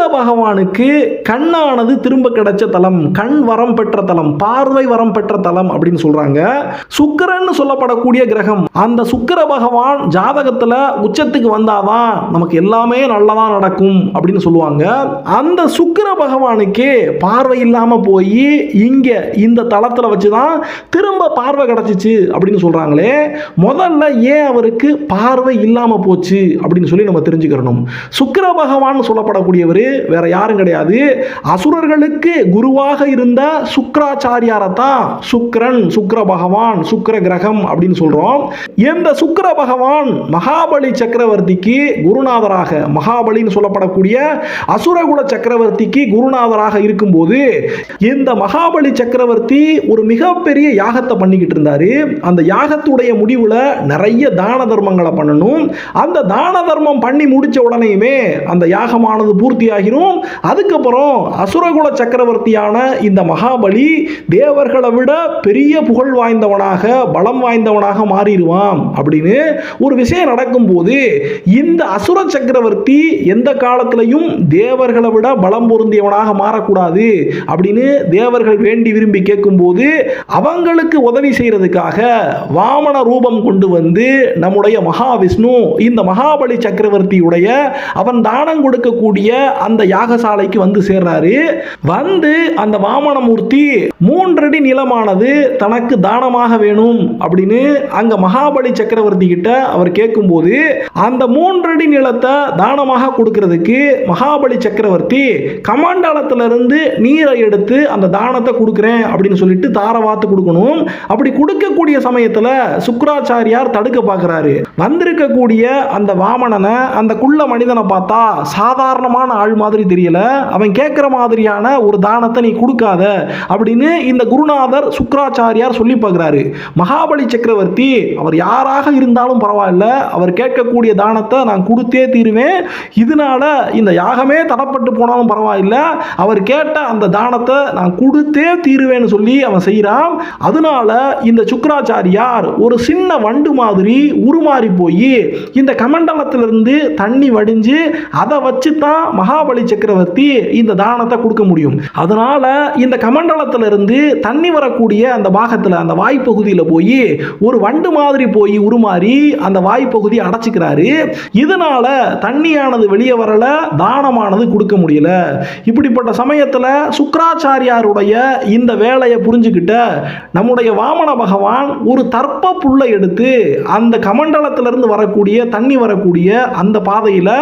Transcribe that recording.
சுக்கிர பகவானுக்கு கண்ணானது திரும்ப கிடைச்ச தலம் கண் வரம் பெற்ற தலம் பார்வை வரம் பெற்ற தலம் அப்படின்னு சொல்றாங்க. சுக்கிரன்னு சொல்லப்படக்கூடிய கிரகம். அந்த சுக்கிர பகவான் ஜாதகத்துல உச்சத்துக்கு வந்தாதான் நமக்கு எல்லாமே நல்லதா நடக்கும் அப்படின்னு சொல்லுவாங்க. அந்த சுக்கிர பகவானுக்கே பார்வை இல்லாம போய் இங்க இந்த தளத்துல வச்சுதான் திரும்ப பார்வை கிடைச்சிச்சு அப்படின்னு சொல்றாங்களே. முதல்ல ஏன் அவருக்கு பார்வை இல்லாம போச்சு அப்படின்னு சொல்லி நம்ம தெரிஞ்சுக்கிறணும் சுக்கிர பகவான் சொல்லப்படக்கூடியவர் வேற யாரும் கிடையாது. அசுரர்களுக்கு குருவாக இருந்த சுக்கராச்சாரியாரை தான் சுக்கரன் சுக்கர பகவான் சுக்கர கிரகம் அப்படின்னு சொல்றோம். இந்த சுக்கர பகவான் மகாபலி சக்கரவர்த்திக்கு குருநாதராக மகாபலின்னு சொல்லப்படக்கூடிய அசுரகுல சக்கரவர்த்திக்கு குருநாதராக இருக்கும்போது இந்த மகாபலி சக்கரவர்த்தி ஒரு மிகப்பெரிய யாகத்தை பண்ணிக்கிட்டு இருந்தாரு. அந்த யாகத்துடைய முடிவுல நிறைய தான தர்மங்களை பண்ணணும். அந்த தான தர்மம் பண்ணி முடிச்ச உடனேயுமே அந்த யாகமானது பூர்த்தி ஆகிரும். அதுக்கப்புறம் அசுரகுல சக்கரவர்த்தியான இந்த மகாபலி தேவர்களை விட பெரிய புகழ் வாய்ந்தவனாக பலம் வாய்ந்தவனாக மாறிடுவான் அப்படின்னு ஒரு விஷயம் நடக்கும்போது இந்த அசுர சக்கரவர்த்தி எந்த காலத்திலையும் தேவர்களை விட பலம் பொருந்தியவனாக மாறக்கூடாது அப்படின்னு தேவர்கள் வேண்டி விரும்பி கேட்கும்போது அவங்களுக்கு உதவி செய்யறதுக்காக வாமன ரூபம் கொண்டு வந்து நம்முடைய மகாவிஷ்ணு இந்த மகாபலி சக்கரவர்த்தியுடைய அவன் தானம் கொடுக்கக்கூடிய அந்த யாகசாலைக்கு வந்து சேர்றாரு. வந்து அந்த வாமனமூர்த்தி மூன்றடி நிலமானது தனக்கு தானமாக வேணும் அப்படின்னு அங்க மகாபலி சக்கரவர்த்தி கிட்ட அவர் கேட்கும்போது அந்த மூன்றடி நிலத்தை தானமாக கொடுக்கறதுக்கு மகாபலி சக்கரவர்த்தி கமண்டலத்திலிருந்து நீரை எடுத்து அந்த தானத்தை கொடுக்குறேன் அப்படின்னு சொல்லிட்டு தாரவாத்து கொடுக்கணும். அப்படி கொடுக்கக்கூடிய சமயத்தில் சுக்கராச்சாரியார் தடுக்க பார்க்குறாரு. வந்திருக்கக்கூடிய அந்த வாமனனை அந்த குள்ள மனிதனை பார்த்தா சாதாரணமான ஆள் மாதிரி தெரியல. அவன் கேட்குற மாதிரியான ஒரு தானத்தை நீ கொடுக்காத அப்படின்னு இந்த குருநாதர் சுக்கராச்சாரியார் சொல்லி பார்க்குறாரு. மகாபலி சக்கரவர்த்தி அவர் யாராக இருந்தாலும் பரவாயில்ல அவர் கேட்கக்கூடிய தானத்தை நான் கொடுத்தே தீருவேன். இதனால இந்த யாகமே தடப்பட்டு போனாலும் பரவாயில்ல. அவர் கேட்ட அந்த தானத்தை நான் கொடுத்தே தீருவேன்னு சொல்லி அவன் செய்கிறான் அதனால இந்த சுக்கராச்சாரியார் ஒரு சின்ன வண்டு மாதிரி உருமாறி போய் இந்த கமண்டலத்திலிருந்து தண்ணி வடிஞ்சு அதை வச்சு தான் மகாபலி சக்கரவர்த்தி இந்த தானத்தை கொடுக்க முடியும். அதனால இந்த கமண்டலத்திலிருந்து தண்ணி வரக்கூடிய அந்த பாகத்தில் அந்த வாய்ப்பகுதியில் போய் ஒரு வண்டு மாதிரி போய் உருமாறி அந்த வாய்ப்பகுதி அடைச்சிக்கிறாரு. இதனால தண்ணியானது வெளியே வரல தானமானது கொடுக்க முடியல. இப்படிப்பட்ட சமயத்தில் சுக்கராச்சாரியாருடைய இந்த வேலையை புரிஞ்சுக்கிட்ட நம்முடைய வாமன பகவான் ஒரு தர்ப்ப புல்லை எடுத்து அந்த கமண்டலத்திலிருந்து வரக்கூடிய தண்ணி வரக்கூடிய அந்த பாதையில்